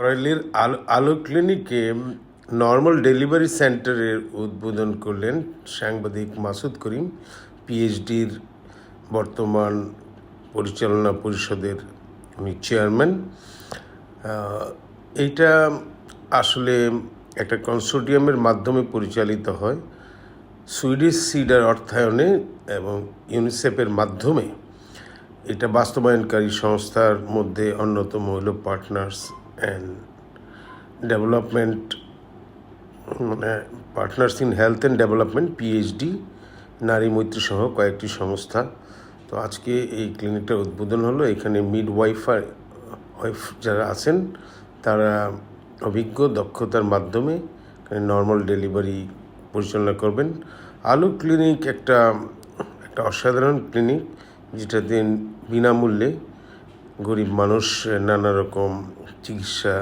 করাইলের আলো ক্লিনিকে normal delivery সেন্টারের উদ্বোধন করলেন সাংবাদিক মাসুদ করিম, পিএইচডির বর্তমান পরিচালনা পরিষদের উনি চেয়ারম্যান। এইটা আসলে একটা কনসোর্টিয়ামের মাধ্যমে পরিচালিত হয়। সুইডিশ সিডার অর্থায়নে এবং ইউনিসেফের মাধ্যমে। এটা বাস্তবায়নকারী সংস্থার মধ্যে অন্যতম হইল পার্টনার্স অ্যান্ড ডেভেলপমেন্ট মানে partners in health and development PhD Nari Maitree সহ কয়েকটি সংস্থা। তো আজকে এই ক্লিনিকটার উদ্বোধন হলো। এখানে মিড ওয়াইফার ওয়াইফ যারা আছেন, তারা অভিজ্ঞ, দক্ষতার মাধ্যমে নর্মাল ডেলিভারি পরিচালনা করবেন। আলু ক্লিনিক একটা একটা অসাধারণ ক্লিনিক যেটাতে বিনামূল্যে গরিব মানুষ, নানা রকম চিকিৎসা,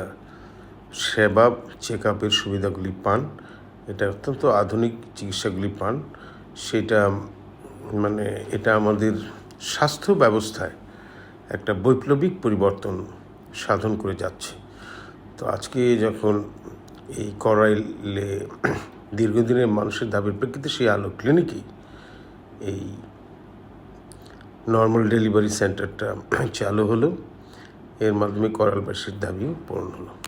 সেবা চেক আপের সুবিধাগুলি পান। এটা অত্যন্ত আধুনিক চিকিৎসাগুলি পান। সেটা মানে এটা আমাদের স্বাস্থ্য ব্যবস্থায় একটা বৈপ্লবিক পরিবর্তন সাধন করে যাচ্ছে। তো আজকে যখন এই করাইলে দীর্ঘদিনের মানুষের দাবির প্রেক্ষিতে সেই আলো ক্লিনিকেই এই নর্মাল ডেলিভারি সেন্টারটা চালু হলো। এর মাধ্যমে করালবাসীর দাবিও পূরণ হলো।